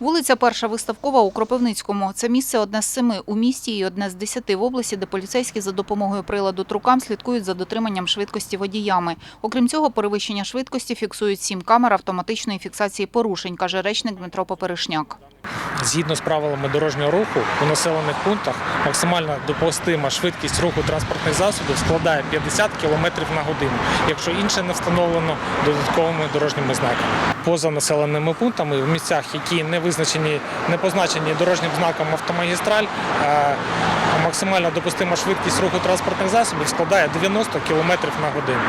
Вулиця Перша Виставкова у Кропивницькому. Це місце одне з семи у місті і одне з десяти в області, де поліцейські за допомогою приладу трукам слідкують за дотриманням швидкості водіями. Окрім цього, перевищення швидкості фіксують сім камер автоматичної фіксації порушень, каже речник Дмитро Поперешняк. Згідно з правилами дорожнього руху у населених пунктах максимальна допустима швидкість руху транспортних засобів складає 50 км на годину, якщо інше не встановлено додатковими дорожніми знаками. Поза населеними пунктами в місцях, які не визначені, не позначені дорожнім знаком автомагістраль, максимальна допустима швидкість руху транспортних засобів складає 90 км на годину.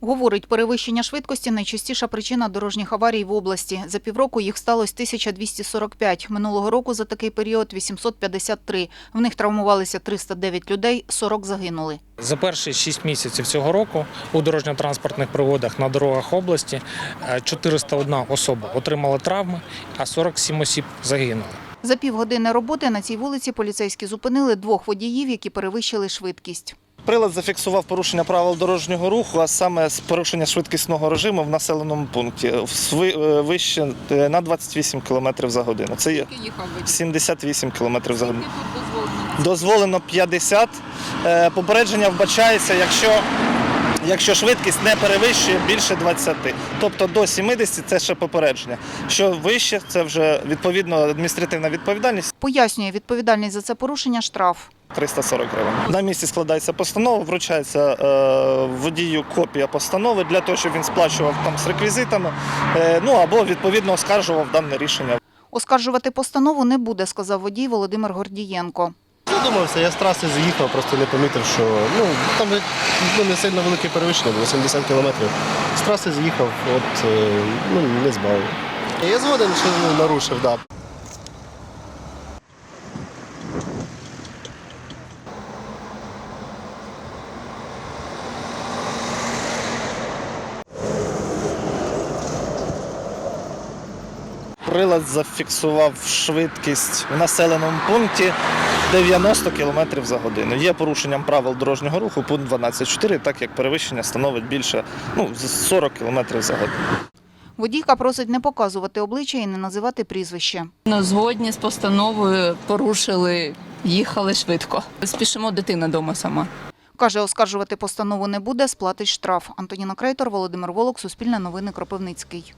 Говорить, перевищення швидкості – найчастіша причина дорожніх аварій в області. За півроку їх сталося 1245. Минулого року за такий період – 853. В них травмувалися 309 людей, 40 загинули. За перші 6 місяців цього року у дорожньо-транспортних пригодах на дорогах області е, 401 особа отримала травми, а 47 осіб загинули. За півгодини роботи на цій вулиці поліцейські зупинили двох водіїв, які перевищили швидкість. Прилад зафіксував порушення правил дорожнього руху, а саме з порушення швидкісного режиму в населеному пункті е, вище е, на 28 км за годину. Це є 78 км за годину. Дозволено 50. Е, Попередження вбачається, якщо, якщо швидкість не перевищує більше 20. Тобто до 70 це ще попередження. Що вище, це вже відповідно адміністративна відповідальність. Пояснює, відповідальність за це порушення – штраф. 340 гривень. На місці складається постанова, вручається е, водію копія постанови для того, щоб він сплачував там з реквізитами, е, ну або відповідно оскаржував дане рішення. Оскаржувати постанову не буде, сказав водій Володимир Гордієнко. Задумався, я з траси з'їхав, просто не помітив, що ну, там ну, не сильно велике перевищення, було 70 кілометрів. З траси з'їхав, от е, ну, не збавив. Я згоден, що ну, нарушив, так. Да. Прилад зафіксував швидкість в населеному пункті 90 км за годину. Є порушенням правил дорожнього руху пункт 12.4, так як перевищення становить більше ну, 40 км за годину. Водійка просить не показувати обличчя і не називати прізвище. Ну, згодні з постановою порушили, їхали швидко. Спішимо дитина вдома сама. Каже, оскаржувати постанову не буде, сплатить штраф. Антоніна Крейтор, Володимир Волок, Суспільне новини, Кропивницький.